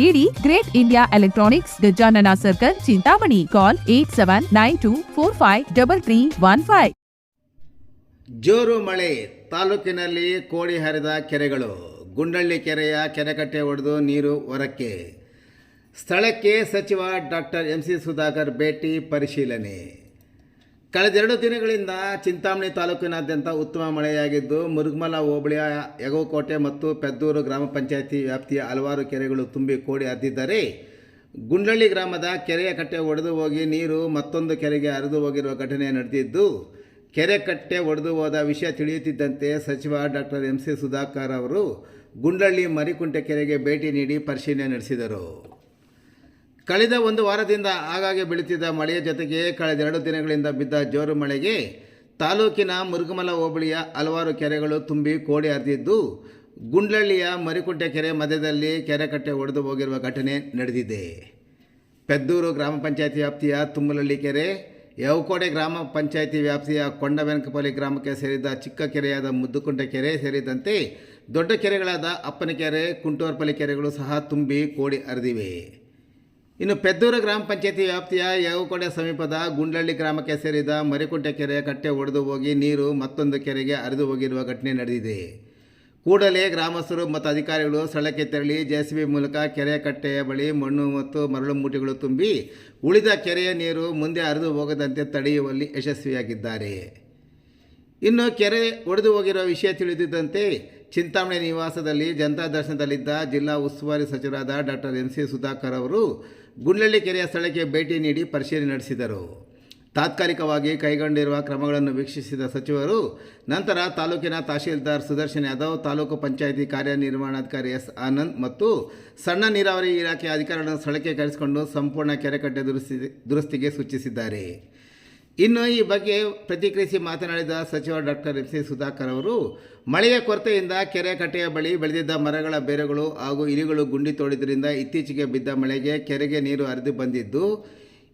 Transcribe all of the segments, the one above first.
ನೀಡಿ great India electronics Gajanana circle Chintamani. Call eight seven nine two four five double three one five ಜೋರು ಮಳೆ, ತಾಲೂಕಿನಲ್ಲಿ ಕೋಡಿ ಹರಿದ ಕೆರೆಗಳು. ಗುಂಡಳ್ಳಿ ಕೆರೆಯ ಕೆರೆಕಟ್ಟೆ ಒಡೆದು ನೀರು ಹೊರಕ್ಕೆ. ಸ್ಥಳಕ್ಕೆ ಸಚಿವ ಡಾಕ್ಟರ್ ಎಂ ಸಿ ಸುಧಾಕರ್ ಭೇಟಿ, ಪರಿಶೀಲನೆ. ಕಳೆದೆರಡು ದಿನಗಳಿಂದ ಚಿಂತಾಮಣಿ ತಾಲೂಕಿನಾದ್ಯಂತ ಉತ್ತಮ ಮಳೆಯಾಗಿದ್ದು ಮುರುಗಮಲ ಹೋಬಳಿಯ ಯಗೋಕೋಟೆ ಮತ್ತು ಪೆದ್ದೂರು ಗ್ರಾಮ ಪಂಚಾಯಿತಿ ವ್ಯಾಪ್ತಿಯ ಹಲವಾರು ಕೆರೆಗಳು ತುಂಬಿ ಕೋಡಿ ಹರಿದಿದ್ದರೆ ಗುಂಡಳ್ಳಿ ಗ್ರಾಮದ ಕೆರೆಯ ಕಟ್ಟೆ ಒಡೆದು ಹೋಗಿ ನೀರು ಮತ್ತೊಂದು ಕೆರೆಗೆ ಹರಿದು ಹೋಗಿರುವ ಘಟನೆ ನಡೆದಿದ್ದು, ಕೆರೆ ಕಟ್ಟೆ ಒಡೆದು ಹೋದ ವಿಷಯ ತಿಳಿಯುತ್ತಿದ್ದಂತೆ ಸಚಿವ ಡಾಕ್ಟರ್ ಎಂ ಸಿ ಸುಧಾಕರ್ ಅವರು ಗುಂಡಳ್ಳಿ ಮರಿಕುಂಟೆ ಕೆರೆಗೆ ಭೇಟಿ ನೀಡಿ ಪರಿಶೀಲನೆ ನಡೆಸಿದರು. ಕಳೆದ ಒಂದು ವಾರದಿಂದ ಆಗಾಗ್ಗೆ ಬೀಳುತ್ತಿದ್ದ ಮಳೆಯ ಜೊತೆಗೆ ಕಳೆದ ಎರಡು ದಿನಗಳಿಂದ ಬಿದ್ದ ಜೋರು ಮಳೆಗೆ ತಾಲೂಕಿನ ಮುರುಗಮಲ ಹೋಬಳಿಯ ಹಲವಾರು ಕೆರೆಗಳು ತುಂಬಿ ಕೋಡಿ ಹರಿದಿದ್ದು, ಗುಂಡ್ಲಳ್ಳಿಯ ಮರಿಕುಂಟೆ ಕೆರೆ ಮಧ್ಯದಲ್ಲಿ ಕೆರೆ ಕಟ್ಟೆ ಒಡೆದು ಹೋಗಿರುವ ಘಟನೆ ನಡೆದಿದೆ. ಪೆದ್ದೂರು ಗ್ರಾಮ ಪಂಚಾಯತಿ ವ್ಯಾಪ್ತಿಯ ತುಮ್ಮಲಳ್ಳಿ ಕೆರೆ ಯವಕೋಟೆ ಗ್ರಾಮ ಪಂಚಾಯತಿ ವ್ಯಾಪ್ತಿಯ ಕೊಂಡಬೆನಕಪಲ್ಲಿ ಗ್ರಾಮಕ್ಕೆ ಸೇರಿದ ಚಿಕ್ಕ ಕೆರೆಯಾದ ಮುದ್ದುಕುಂಟೆ ಕೆರೆ ಸೇರಿದಂತೆ ದೊಡ್ಡ ಕೆರೆಗಳಾದ ಅಪ್ಪನಕೆರೆ, ಕುಂಟೋರ್ಪಲ್ಲಿ ಕೆರೆಗಳು ಸಹ ತುಂಬಿ ಕೋಡಿ ಹರಿದಿವೆ. ಇನ್ನು ಪೆದ್ದೂರು ಗ್ರಾಮ ಪಂಚಾಯತಿ ವ್ಯಾಪ್ತಿಯ ಯವಕೋಟೆ ಸಮೀಪದ ಗುಂಡಳ್ಳಿ ಗ್ರಾಮಕ್ಕೆ ಸೇರಿದ ಮರಿಕುಂಟೆ ಕೆರೆ ಕಟ್ಟೆ ಒಡೆದು ಹೋಗಿ ನೀರು ಮತ್ತೊಂದು ಕೆರೆಗೆ ಹರಿದು ಹೋಗಿರುವ ಘಟನೆ ನಡೆದಿದೆ. ಕೂಡಲೇ ಗ್ರಾಮಸ್ಥರು ಮತ್ತು ಅಧಿಕಾರಿಗಳು ಸ್ಥಳಕ್ಕೆ ತೆರಳಿ ಜೆಸಿಬಿ ಮೂಲಕ ಕೆರೆ ಕಟ್ಟೆಯ ಬಳಿ ಮಣ್ಣು ಮತ್ತು ಮರಳು ಮೂಟೆಗಳು ತುಂಬಿ ಉಳಿದ ಕೆರೆಯ ನೀರು ಮುಂದೆ ಹರಿದು ಹೋಗದಂತೆ ತಡೆಯುವಲ್ಲಿ ಯಶಸ್ವಿಯಾಗಿದ್ದಾರೆ. ಇನ್ನು ಕೆರೆ ಒಡೆದು ಹೋಗಿರುವ ವಿಷಯ ತಿಳಿದಿದ್ದಂತೆ ಚಿಂತಾಮಣಿ ನಿವಾಸದಲ್ಲಿ ಜನತಾ ದರ್ಶನದಲ್ಲಿದ್ದ ಜಿಲ್ಲಾ ಉಸ್ತುವಾರಿ ಸಚಿವರಾದ ಡಾಕ್ಟರ್ ಎನ್ ಸಿ ಸುಧಾಕರ್ ಅವರು ಗುಂಡ್ಲಳ್ಳಿ ಕೆರೆಯ ಸ್ಥಳಕ್ಕೆ ಭೇಟಿ ನೀಡಿ ಪರಿಶೀಲನೆ ನಡೆಸಿದರು. ತಾತ್ಕಾಲಿಕವಾಗಿ ಕೈಗೊಂಡಿರುವ ಕ್ರಮಗಳನ್ನು ವೀಕ್ಷಿಸಿದ ಸಚಿವರು, ನಂತರ ತಾಲೂಕಿನ ತಹಶೀಲ್ದಾರ್ ಸುದರ್ಶನ್ ಯಾದವ್, ತಾಲೂಕು ಪಂಚಾಯಿತಿ ಕಾರ್ಯನಿರ್ವಹಣಾಧಿಕಾರಿ ಎಸ್ ಆನಂದ್ ಮತ್ತು ಸಣ್ಣ ನೀರಾವರಿ ಇಲಾಖೆ ಅಧಿಕಾರಿಗಳನ್ನು ಸ್ಥಳಕ್ಕೆ ಕರೆಸಿಕೊಂಡು ಸಂಪೂರ್ಣ ಕೆರೆಕಟ್ಟೆ ದುರಸ್ತಿ, ದುರಸ್ತಿಗೆ ಸೂಚಿಸಿದ್ದಾರೆ. ಇನ್ನು ಈ ಬಗ್ಗೆ ಪ್ರತಿಕ್ರಿಯಿಸಿ ಮಾತನಾಡಿದ ಸಚಿವ ಡಾಕ್ಟರ್ ಎಂ ಸಿ ಸುಧಾಕರ್ ಅವರು, ಮಳೆಯ ಕೊರತೆಯಿಂದ ಕೆರೆ ಕಟ್ಟೆಯ ಬಳಿ ಬೆಳೆದಿದ್ದ ಮರಗಳ ಬೇರುಗಳು ಹಾಗೂ ಇಲಿಗಳು ಗುಂಡಿ ತೋಡಿದ್ರಿಂದ ಇತ್ತೀಚೆಗೆ ಬಿದ್ದ ಮಳೆಗೆ ಕೆರೆಗೆ ನೀರು ಹರಿದು ಬಂದಿದ್ದು,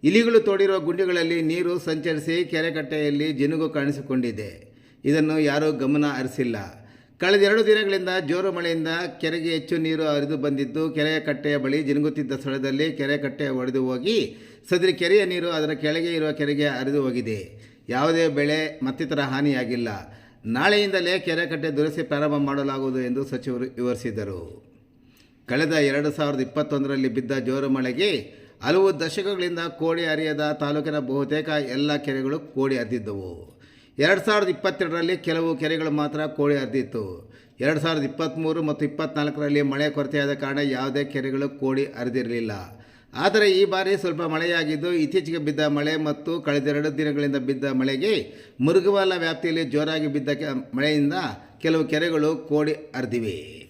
ಇಲಿಗಳು ತೋಡಿರುವ ಗುಂಡಿಗಳಲ್ಲಿ ನೀರು ಸಂಚರಿಸಿ ಕೆರೆ ಕಟ್ಟೆಯಲ್ಲಿ ಜಿನುಗು ಕಾಣಿಸಿಕೊಂಡಿದೆ. ಇದನ್ನು ಯಾರೂ ಗಮನ ಹರಿಸಿಲ್ಲ. ಕಳೆದೆರಡು ದಿನಗಳಿಂದ ಜೋರು ಮಳೆಯಿಂದ ಕೆರೆಗೆ ಹೆಚ್ಚು ನೀರು ಹರಿದು ಬಂದಿದ್ದು ಕೆರೆಯ ಕಟ್ಟೆಯ ಬಳಿ ಜಿನುಗುತ್ತಿದ್ದ ಸ್ಥಳದಲ್ಲಿ ಕೆರೆ ಕಟ್ಟೆ ಒಡೆದು ಹೋಗಿ ಸದರಿ ಕೆರೆಯ ನೀರು ಅದರ ಕೆಳಗೆ ಇರುವ ಕೆರೆಗೆ ಹರಿದು ಹೋಗಿದೆ. ಯಾವುದೇ ಬೆಳೆ ಮತ್ತಿತರ ಹಾನಿಯಾಗಿಲ್ಲ. ನಾಳೆಯಿಂದಲೇ ಕೆರೆ ಕಟ್ಟೆ ದುರಸ್ತಿ ಪ್ರಾರಂಭ ಮಾಡಲಾಗುವುದು ಎಂದು ಸಚಿವರು ವಿವರಿಸಿದರು. ಕಳೆದ ಎರಡು ಸಾವಿರದ ಇಪ್ಪತ್ತೊಂದರಲ್ಲಿ ಬಿದ್ದ ಜೋರು ಮಳೆಗೆ ಹಲವು ದಶಕಗಳಿಂದ ಕೋಡಿ ಹರಿಯದ ತಾಲೂಕಿನ ಬಹುತೇಕ ಎಲ್ಲ ಕೆರೆಗಳು ಕೋಡಿ ಹರಿದಿದ್ದವು. ಎರಡು ಸಾವಿರದ ಇಪ್ಪತ್ತೆರಡರಲ್ಲಿ ಕೆಲವು ಕೆರೆಗಳು ಮಾತ್ರ ಕೋಳಿ ಹರಿದಿತ್ತು. ಎರಡು ಸಾವಿರದ ಇಪ್ಪತ್ತ್ಮೂರು ಮತ್ತು ಇಪ್ಪತ್ತ್ನಾಲ್ಕರಲ್ಲಿ ಮಳೆ ಕೊರತೆಯಾದ ಕಾರಣ ಯಾವುದೇ ಕೆರೆಗಳು ಕೋಳಿ ಹರಿದಿರಲಿಲ್ಲ. ಆದರೆ ಈ ಬಾರಿ ಸ್ವಲ್ಪ ಮಳೆಯಾಗಿದ್ದು, ಇತ್ತೀಚೆಗೆ ಬಿದ್ದ ಮಳೆ ಮತ್ತು ಕಳೆದೆರಡು ದಿನಗಳಿಂದ ಬಿದ್ದ ಮಳೆಗೆ ಮುರುಗವಾಲ ವ್ಯಾಪ್ತಿಯಲ್ಲಿ ಜೋರಾಗಿ ಬಿದ್ದ ಮಳೆಯಿಂದ ಕೆಲವು ಕೆರೆಗಳು ಕೋಡಿ ಹರಿದಿವೆ.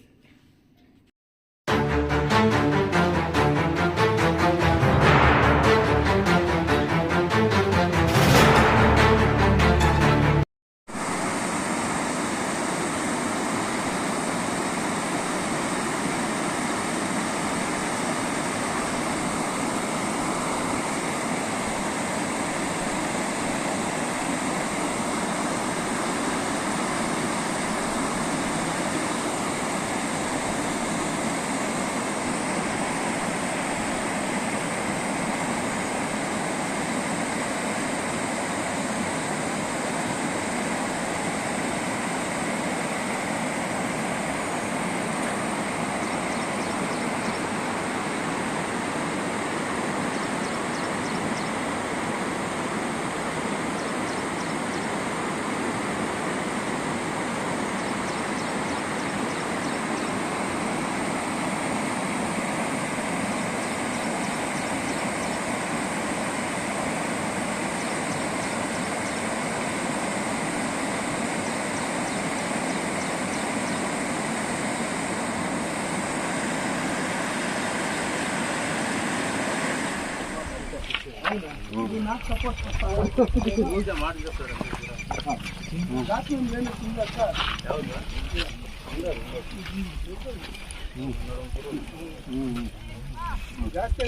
ಜಾಸ್ತಿ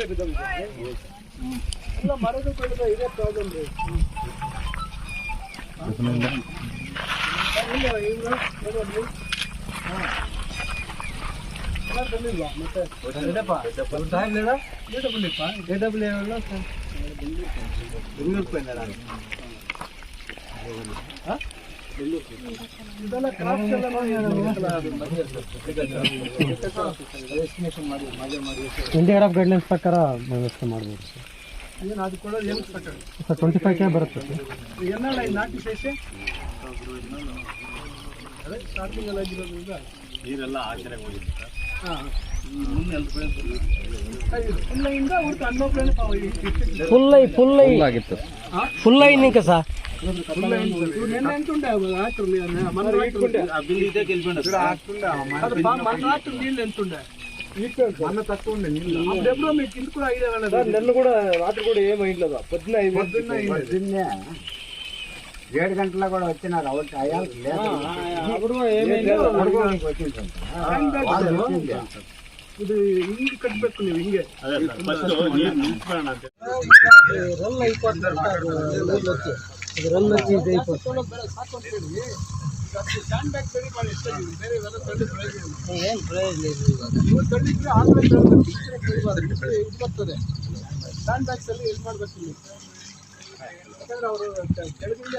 ಎಲ್ಲ ಮರದ ಬೆಳೆದ ಇದೇ ಪ್ರಾಬ್ಲಮ್ ರೀ ಇಲ್ಲ ಇವರು ಬರೋದು ಹಾಂ ಎಲ್ಲ ಬಂದಿಲ್ವಾ ಮತ್ತೆ ಡೇಟಾ ಬಂದಿಪ್ಪ ಡೇಟಾ ಬಂದಿಪ್ಪ ಡೇಟಾ ಬಂದಿಲ್ಲ ಸರ್ ಇಂಡಿಯಾ ಆಫ್ ಗೈಡ್ಲೈನ್ಸ್ ಪ್ರಕಾರ ವ್ಯವಸ್ಥೆ ಮಾಡ್ಬೋದು sir. Sir twenty five K ಬರುತ್ತೆ ಸರ್. ಫುಲ್ ನೀರೆಲ್ಲ ಫುಲ್ ಐ ಆಗಿತ್ತು ಫುಲ್ ಐ ನೀಕ ಸರ್. నెల్లు కూడా రాత్రి కూడా ఏమైంది పొద్దున్న ఏడు గంటల కూడా వచ్చినారు అవన్నీ అయ్యాలి లేదు ಇದು ಹಿಂಗೆ ಕಟ್ಟಬೇಕು ನೀವು ಹಿಂಗೆ. ರನ್ ಐಪಾಟ್ ಇದು ರನ್ ಹಚ್ಚಿ ಇದು ಐಪಾಟ್ ಏನು ಪ್ರಯೋಜನ ಇದು ತಳ್ಳಿದ್ರೆ ಆಮೇಲೆ ಇದು ಬರ್ತದೆ ಸ್ಟ್ಯಾಂಡ್ ಬ್ಯಾಗ್ಸಲ್ಲಿ ಇದು ಮಾಡಬೇಕು ಯಾಕಂದ್ರೆ ಅವರು ಕೆಳಗಿಂದ